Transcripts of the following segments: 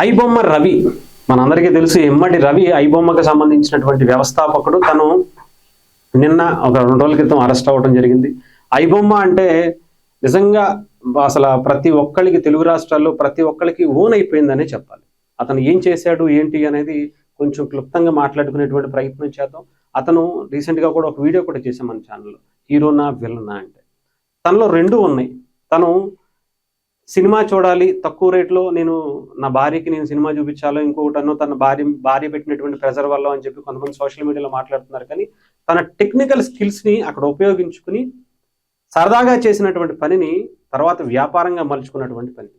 ఐబొమ్మ రవి మనందరికీ తెలుసు ఎమ్మడి రవి ఐబొమ్మకు సంబంధించినటువంటి వ్యవస్థాపకుడు. తను నిన్న ఒక రెండు రోజుల క్రితం అరెస్ట్ అవ్వడం జరిగింది. ఐబొమ్మ అంటే నిజంగా అసలు ప్రతి ఒక్కరికి తెలుగు రాష్ట్రాల్లో ప్రతి ఒక్కరికి ఓన్ అయిపోయిందనే చెప్పాలి. అతను ఏం చేశాడు ఏంటి అనేది కొంచెం క్లుప్తంగా మాట్లాడుకునేటువంటి ప్రయత్నం చేద్దాం. అతను రీసెంట్గా కూడా ఒక వీడియో కూడా చేశాం మన ఛానల్లో. హీరోనా విలనా అంటే. తనలో రెండు ఉన్నాయి. తను సినిమా చూడాలి తక్కువ రేట్లో నేను నా భార్యకి నేను సినిమా చూపించాలో ఇంకొకటనో తన భార్య భార్య పెట్టినటువంటి ప్రెజర్ వల్ల అని చెప్పి కొంతమంది సోషల్ మీడియాలో మాట్లాడుతున్నారు. కానీ తన టెక్నికల్ స్కిల్స్ని అక్కడ ఉపయోగించుకుని సరదాగా చేసినటువంటి పనిని తర్వాత వ్యాపారంగా మలుచుకున్నటువంటి పని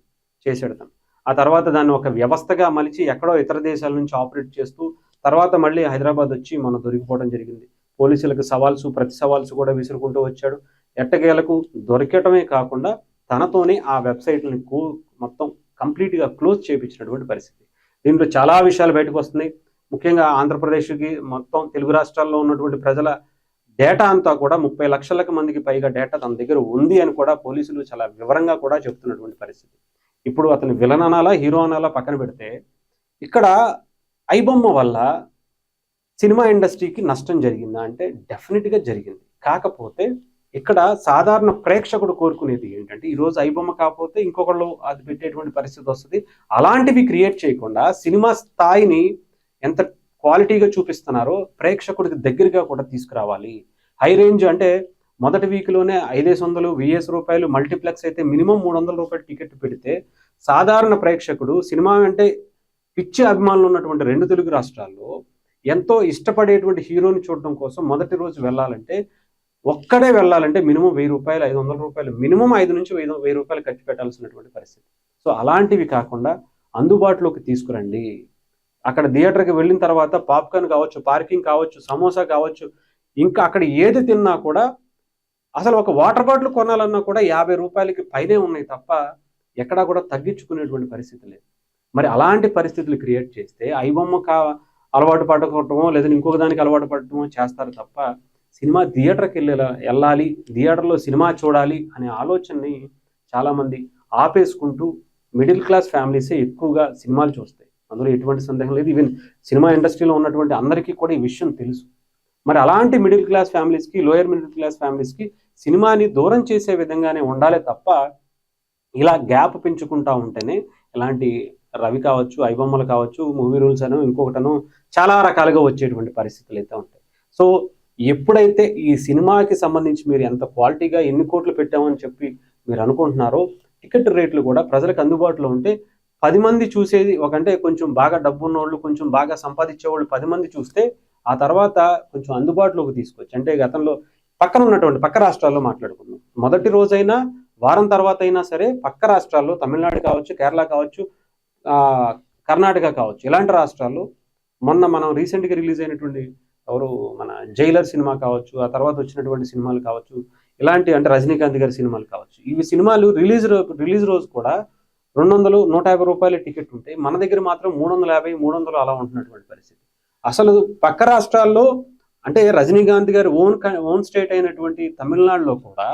చేసాడు తను. ఆ తర్వాత దాన్ని ఒక వ్యవస్థగా మలిచి ఎక్కడో ఇతర దేశాల నుంచి ఆపరేట్ చేస్తూ తర్వాత మళ్ళీ హైదరాబాద్ వచ్చి మనం దొరికిపోవడం జరిగింది. పోలీసులకు సవాల్సు ప్రతి సవాల్సు కూడా విసురుకుంటూ వచ్చాడు. ఎట్టకేలకు దొరికటమే కాకుండా తనతోనే ఆ వెబ్సైట్ని కూ మొత్తం కంప్లీట్గా క్లోజ్ చేయించినటువంటి పరిస్థితి. దీంట్లో చాలా విషయాలు బయటకు వస్తున్నాయి. ముఖ్యంగా ఆంధ్రప్రదేశ్కి మొత్తం తెలుగు రాష్ట్రాల్లో ఉన్నటువంటి ప్రజల డేటా అంతా కూడా ముప్పై లక్షలకు మందికి పైగా డేటా తన దగ్గర ఉంది అని కూడా పోలీసులు చాలా వివరంగా కూడా చెప్తున్నటువంటి పరిస్థితి. ఇప్పుడు అతను విలన్ అనాలా హీరో అనాలా పక్కన పెడితే ఇక్కడ ఐబొమ్మ వల్ల సినిమా ఇండస్ట్రీకి నష్టం జరిగిందా అంటే డెఫినెట్గా జరిగింది. కాకపోతే ఇక్కడ సాధారణ ప్రేక్షకుడు కోరుకునేది ఏంటంటే ఈరోజు ఐబొమ్మ కాకపోతే ఇంకొకళ్ళు అది పెట్టేటువంటి పరిస్థితి వస్తుంది. అలాంటివి క్రియేట్ చేయకుండా సినిమా స్థాయిని ఎంత క్వాలిటీగా చూపిస్తున్నారో ప్రేక్షకుడికి దగ్గరగా కూడా తీసుకురావాలి. హై రేంజ్ అంటే మొదటి వీక్లోనే ఐదేసి వందలు వెయ్యేసి రూపాయలు మల్టీప్లెక్స్ అయితే మినిమం మూడు వందల రూపాయలు టికెట్ పెడితే సాధారణ ప్రేక్షకుడు సినిమా అంటే పిచ్చి అభిమానులు ఉన్నటువంటి రెండు తెలుగు రాష్ట్రాల్లో ఎంతో ఇష్టపడేటువంటి హీరోని చూడడం కోసం మొదటి రోజు వెళ్ళాలంటే ఒక్కడే వెళ్ళాలంటే మినిమం వెయ్యి రూపాయలు ఐదు వందల రూపాయలు మినిమం ఐదు నుంచి వెయ్యి వెయ్యి రూపాయలు ఖర్చు పెట్టాల్సినటువంటి పరిస్థితి. సో అలాంటివి కాకుండా అందుబాటులోకి తీసుకురండి. అక్కడ థియేటర్కి వెళ్ళిన తర్వాత పాప్కార్న్ కావచ్చు పార్కింగ్ కావచ్చు సమోసా కావచ్చు ఇంకా అక్కడ ఏది తిన్నా కూడా అసలు ఒక వాటర్ బాటిల్ కొనాలన్నా కూడా యాభై రూపాయలకి పైనే ఉన్నాయి తప్ప ఎక్కడా కూడా తగ్గించుకునేటువంటి పరిస్థితి లేదు. మరి అలాంటి పరిస్థితులు క్రియేట్ చేస్తే ఐబొమ్మ కా అలవాటు పడకపోవటమో లేదా ఇంకొక దానికి అలవాటు పడటమో చేస్తారు తప్ప సినిమా థియేటర్కి వెళ్ళేలా వెళ్ళాలి థియేటర్లో సినిమా చూడాలి అనే ఆలోచనని చాలామంది ఆపేసుకుంటూ మిడిల్ క్లాస్ ఫ్యామిలీసే ఎక్కువగా సినిమాలు చూస్తాయి. అందులో ఎటువంటి సందేహం లేదు. ఈవెన్ సినిమా ఇండస్ట్రీలో ఉన్నటువంటి అందరికీ కూడా ఈ విషయం తెలుసు. మరి అలాంటి మిడిల్ క్లాస్ ఫ్యామిలీస్కి లోయర్ మిడిల్ క్లాస్ ఫ్యామిలీస్కి సినిమాని దూరం చేసే విధంగానే ఉండాలి తప్ప ఇలా గ్యాప్ పెంచుకుంటా ఉంటేనే ఇలాంటి రవి కావచ్చు ఐబొమ్మలు కావచ్చు మూవీ రూల్స్ అను ఇంకొకటను చాలా రకాలుగా వచ్చేటువంటి పరిస్థితులు అయితే ఉంటాయి. సో ఎప్పుడైతే ఈ సినిమాకి సంబంధించి మీరు ఎంత క్వాలిటీగా ఎన్ని కోట్లు పెట్టామని చెప్పి మీరు అనుకుంటున్నారో టికెట్ రేట్లు కూడా ప్రజలకు అందుబాటులో ఉంటే పది మంది చూసేది ఒకంటే కొంచెం బాగా డబ్బు ఉన్నోళ్ళు కొంచెం బాగా సంపాదించే వాళ్ళు పది మంది చూస్తే ఆ తర్వాత కొంచెం అందుబాటులోకి తీసుకోవచ్చు అంటే గతంలో పక్కన ఉన్నటువంటి పక్క రాష్ట్రాల్లో మాట్లాడుకుందాం. మొదటి రోజైనా వారం తర్వాత అయినా సరే పక్క రాష్ట్రాల్లో తమిళనాడు కావచ్చు కేరళ కావచ్చు కర్ణాటక కావచ్చు ఇలాంటి రాష్ట్రాల్లో మొన్న మనం రీసెంట్గా రిలీజ్ అయినటువంటి ఎవరు మన జైలర్ సినిమా కావచ్చు ఆ తర్వాత వచ్చినటువంటి సినిమాలు కావచ్చు ఇలాంటి అంటే రజనీకాంత్ గారి సినిమాలు కావచ్చు. ఇవి సినిమాలు రిలీజ్ రిలీజ్ రోజు కూడా రెండు వందలు నూట యాభై రూపాయల టికెట్ ఉంటే మన దగ్గర మాత్రం మూడు వందల యాభై మూడు వందలు అలా ఉంటున్నటువంటి పరిస్థితి. అసలు పక్క రాష్ట్రాల్లో అంటే రజనీకాంత్ గారి ఓన్ ఓన్ స్టేట్ అయినటువంటి తమిళనాడులో కూడా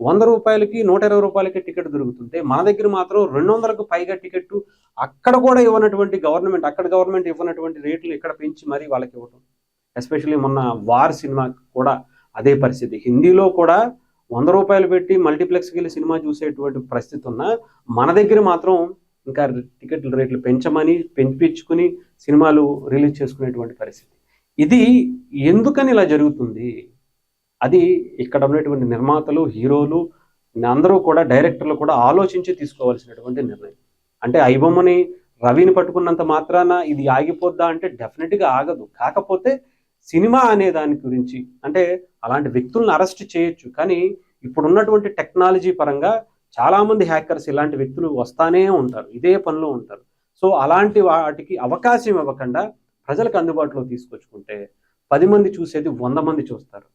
వంద రూపాయలకి నూట ఇరవై రూపాయలకి టికెట్ దొరుకుతుంటే మన దగ్గర మాత్రం రెండు వందలకు పైగా టికెట్ అక్కడ కూడా ఇవ్వనటువంటి గవర్నమెంట్ అక్కడ గవర్నమెంట్ ఇవ్వనటువంటి రేట్లు ఇక్కడ పెంచి మరీ వాళ్ళకి ఇవ్వటం ఎస్పెషల్లీ మొన్న వార్ సినిమా కూడా అదే పరిస్థితి. హిందీలో కూడా వంద రూపాయలు పెట్టి మల్టీప్లెక్స్కి వెళ్ళి సినిమా చూసేటువంటి పరిస్థితి ఉన్నా మన దగ్గర మాత్రం ఇంకా టికెట్ల రేట్లు పెంచమని పెంపించుకుని సినిమాలు రిలీజ్ చేసుకునేటువంటి పరిస్థితి. ఇది ఎందుకని ఇలా జరుగుతుంది? అది ఇక్కడ ఉన్నటువంటి నిర్మాతలు హీరోలు అందరూ కూడా డైరెక్టర్లు కూడా ఆలోచించి తీసుకోవాల్సినటువంటి నిర్ణయం. అంటే ఐబొమ్మని రవిని పట్టుకున్నంత మాత్రాన ఇది ఆగిపోద్దా అంటే డెఫినెట్గా ఆగదు. కాకపోతే సినిమా అనే దాని గురించి అంటే అలాంటి వ్యక్తులను అరెస్ట్ చేయొచ్చు. కానీ ఇప్పుడు ఉన్నటువంటి టెక్నాలజీ పరంగా చాలామంది హ్యాకర్స్ ఇలాంటి వ్యక్తులు వస్తానే ఉంటారు ఇదే పనిలో ఉంటారు. సో అలాంటి వాటికి అవకాశం ఇవ్వకుండా ప్రజలకు అందుబాటులో తీసుకొచ్చుకుంటే పది మంది చూసేది వంద మంది చూస్తారు.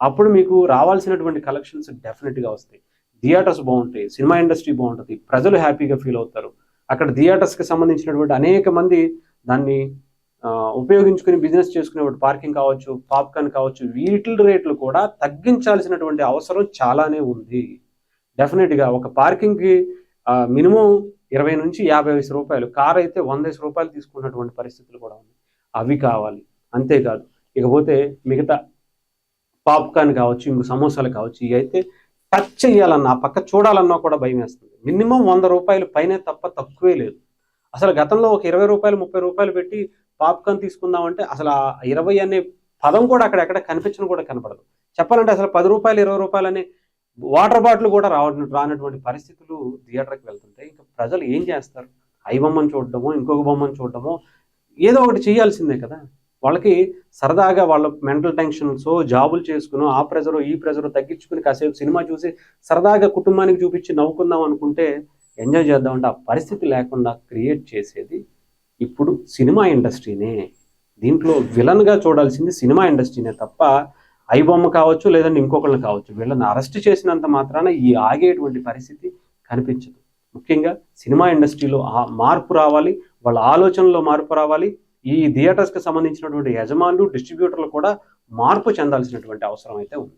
అప్పుడు మీకు రావాల్సినటువంటి కలెక్షన్స్ డెఫినెట్గా వస్తాయి. థియేటర్స్ బాగుంటాయి సినిమా ఇండస్ట్రీ బాగుంటుంది ప్రజలు హ్యాపీగా ఫీల్ అవుతారు. అక్కడ థియేటర్స్కి సంబంధించినటువంటి అనేక మంది దాన్ని ఉపయోగించుకుని బిజినెస్ చేసుకునేటువంటి పార్కింగ్ కావచ్చు పాప్కార్న్ కావచ్చు వీటి రేట్లు కూడా తగ్గించాల్సినటువంటి అవసరం చాలానే ఉంది. డెఫినెట్గా ఒక పార్కింగ్కి మినిమం ఇరవై నుంచి యాభై వయసు రూపాయలు కార్ అయితే వంద వయసు రూపాయలు తీసుకున్నటువంటి పరిస్థితులు కూడా ఉన్నాయి. అవి కావాలి. అంతేకాదు ఇకపోతే మిగతా పాప్కార్న్ కావచ్చు ఇంకో సమోసాలు కావచ్చు ఇవి అయితే టచ్ చేయాలన్నా పక్క చూడాలన్నా కూడా భయం వేస్తుంది. మినిమం వంద రూపాయలు పైనే తప్ప తక్కువే లేదు. అసలు గతంలో ఒక ఇరవై రూపాయలు ముప్పై రూపాయలు పెట్టి పాప్కార్న్ తీసుకుందామంటే అసలు ఆ ఇరవై అనే పదం కూడా అక్కడ ఎక్కడ కనిపించను కూడా కనపడదు. చెప్పాలంటే అసలు పది రూపాయలు ఇరవై రూపాయలు అనే వాటర్ బాటిల్ కూడా రావ రానటువంటి పరిస్థితులు థియేటర్కి వెళ్తుంటాయి. ఇంకా ప్రజలు ఏం చేస్తారు? ఐ బొమ్మను చూడడమో ఇంకొక బొమ్మను చూడడమో ఏదో ఒకటి చేయాల్సిందే కదా. వాళ్ళకి సరదాగా వాళ్ళ మెంటల్ టెన్షన్స్ జాబులు చేసుకుని ఆ ప్రెజరు ఈ ప్రెజరు తగ్గించుకుని కాసేపు సినిమా చూసి సరదాగా కుటుంబానికి చూపించి నవ్వుకుందాం అనుకుంటే ఎంజాయ్ చేద్దామంటే ఆ పరిస్థితి లేకుండా క్రియేట్ చేసేది ఇప్పుడు సినిమా ఇండస్ట్రీనే. దీంట్లో విలన్గా చూడాల్సింది సినిమా ఇండస్ట్రీనే తప్ప ఐబొమ్మ బొమ్మ కావచ్చు లేదంటే ఇంకొకళ్ళు కావచ్చు వీళ్ళని అరెస్ట్ చేసినంత మాత్రాన ఈ ఆగేటువంటి పరిస్థితి కనిపించదు. ముఖ్యంగా సినిమా ఇండస్ట్రీలో ఆ మార్పు రావాలి వాళ్ళ ఆలోచనలో మార్పు రావాలి ఈ థియేటర్స్కి సంబంధించినటువంటి యజమానులు డిస్ట్రిబ్యూటర్లు కూడా మార్పు చెందాల్సినటువంటి అవసరం అయితే ఉంది.